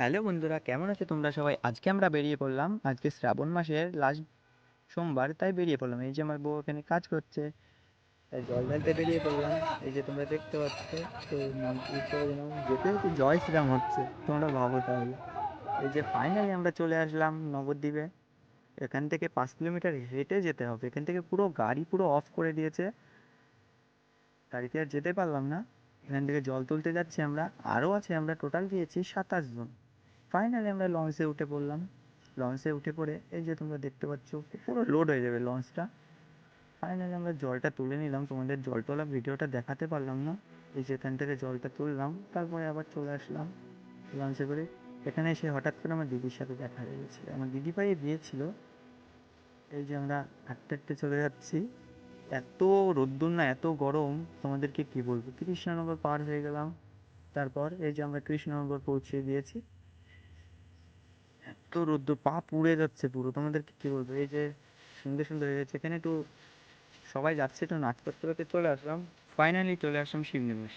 Hello বন্ধুরা, কেমন আছো তোমরা সবাই? আজকে আমরা বেরিয়ে পড়লাম। আজকে শ্রাবণ মাসের লাস্ট সোমবার, তাই বেরিয়ে পড়লাম। এই যে আমার বউ এখানে কাজ করছে, তাই জল ঢালতে বেরিয়ে পড়লাম। এই যে তোমরা দেখতে পাচ্ছ, তো যেতে যেতে জয় শ্রীরাম হচ্ছে। তোমরা ভাবো তাহলে। এই যে ফাইনালি আমরা চলে আসলাম নবদ্বীপে। এখান থেকে পাঁচ কিলোমিটার হেঁটে যেতে হবে। এখান থেকে পুরো গাড়ি পুরো অফ করে দিয়েছে। গাড়িতে আর যেতে পারলাম না। এখান থেকে জল তুলতে যাচ্ছি আমরা। আরও আছে, আমরা টোটাল গিয়েছি সাতাশ জন। ফাইনালি আমরা লঞ্চে উঠে পড়লাম। লঞ্চে উঠে পড়ে এই যে তোমরা দেখতে পাচ্ছ, পুরো লোড হয়ে যাবে লঞ্চটা ফাইনালি আমরা জলটা তুলে নিলাম, তোমাদের জল তোলা ভিডিওটা দেখাতে পারলাম না। এই যে এখান থেকে জলটা তুললাম, তারপরে আবার চলে আসলাম লঞ্চে করে। এখানে এসে হঠাৎ করে আমার দিদির সাথে দেখা হয়ে গেছে। আমার দিদি ভাইয়ের বিয়ে ছিল এই যে আমরা হাঁটতে হাঁটতে চলে যাচ্ছি। এত রোদ্দুর না, এত গরম। তোমাদেরকে কি বলব? কৃষ্ণনগর পার হয়ে গেলাম। তারপর এই যে আমরা কৃষ্ণনগর পৌঁছে দিয়েছি এত রোদ্দুর, পা পুড়ে যাচ্ছে পুরো। তোমাদেরকে কি বলব? এই যে সুন্দর সুন্দর হয়ে গেছে এখানে একটু সবাই যাচ্ছে তো নাচ করতে করতে চলে আসলাম। ফাইনালি চলে আসলাম শিবনিবাস